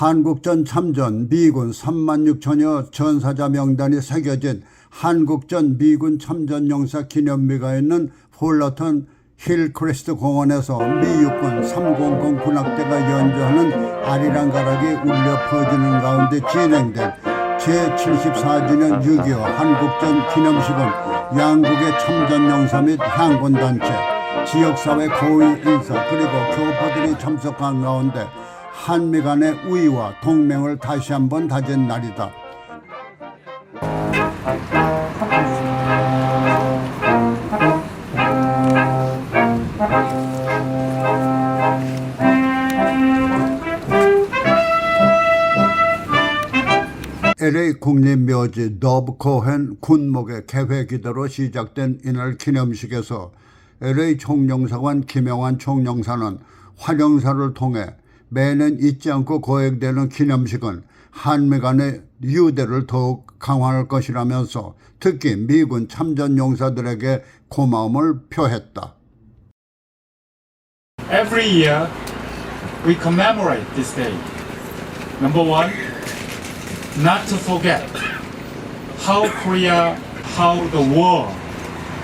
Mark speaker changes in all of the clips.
Speaker 1: 한국전 참전 미군 3만 6천여 전사자 명단이 새겨진 한국전 미군 참전 용사 기념비가 있는 폴러턴 힐크레스트 공원에서 미 육군 300 군악대가 연주하는 아리랑 가락이 울려 퍼지는 가운데 진행된 제74주년 6.25 한국전 기념식은 양국의 참전 용사 및 향군단체, 지역사회 고위 인사 그리고 교포들이 참석한 가운데 한미 간의 우위와 동맹을 다시 한번 다진 날이다. LA 국립묘지 너브 코헨 군목의 개회기도로 시작된 이날 기념식에서 LA 총영사관 김영환 총영사는 환영사를 통해 매년 잊지 않고 거행되는 기념식은 한미 간의 유대를 더욱 강화할 것이라면서 특히 미군 참전 용사들에게 고마움을 표했다.
Speaker 2: Every year, we commemorate this day. Number one, not to forget how Korea, how the war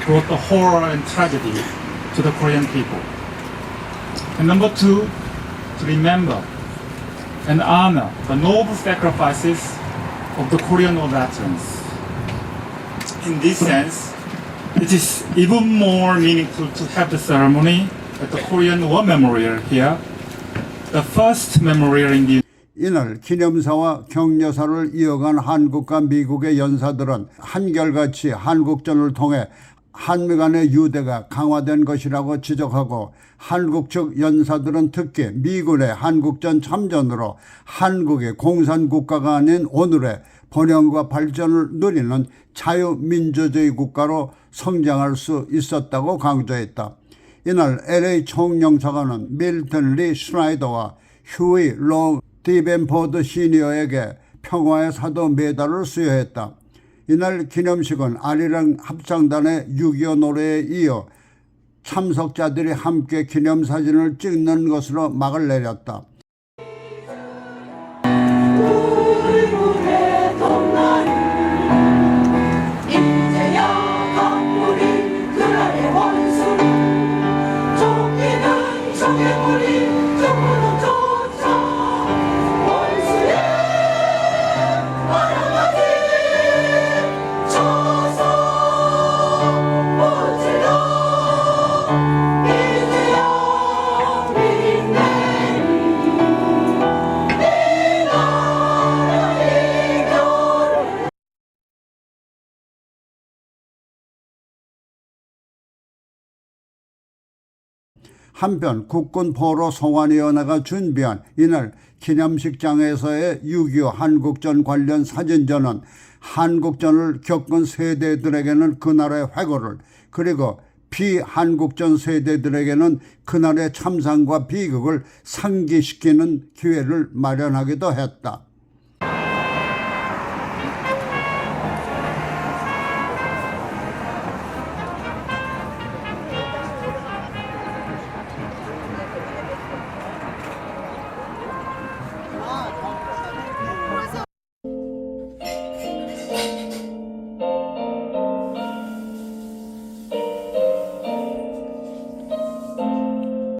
Speaker 2: brought the horror and tragedy to the Korean people. And number two, to remember and honor the noble sacrifices of the Korean War veterans. In this sense, it is even more meaningful to have the ceremony at the Korean War Memorial here, the first memorial in the
Speaker 1: 이날 기념사와 격려사를 이어간 한국과 미국의 연사들은 한결같이 한국전을 통해 한미 간의 유대가 강화된 것이라고 지적하고 한국 측 연사들은 특히 미군의 한국전 참전으로 한국의 공산국가가 아닌 오늘의 번영과 발전을 누리는 자유민주주의 국가로 성장할 수 있었다고 강조했다. 이날 LA 총영사관은 밀턴 리 슈나이더와 휴이 롱 디벤포드 시니어에게 평화의 사도 메달을 수여했다. 이날 기념식은 아리랑 합창단의 6.25 노래에 이어 참석자들이 함께 기념사진을 찍는 것으로 막을 내렸다. 한편 국군 포로 송환위원회가 준비한 이날 기념식장에서의 6.25 한국전 관련 사진전은 한국전을 겪은 세대들에게는 그날의 회고를 그리고 비한국전 세대들에게는 그날의 참상과 비극을 상기시키는 기회를 마련하기도 했다.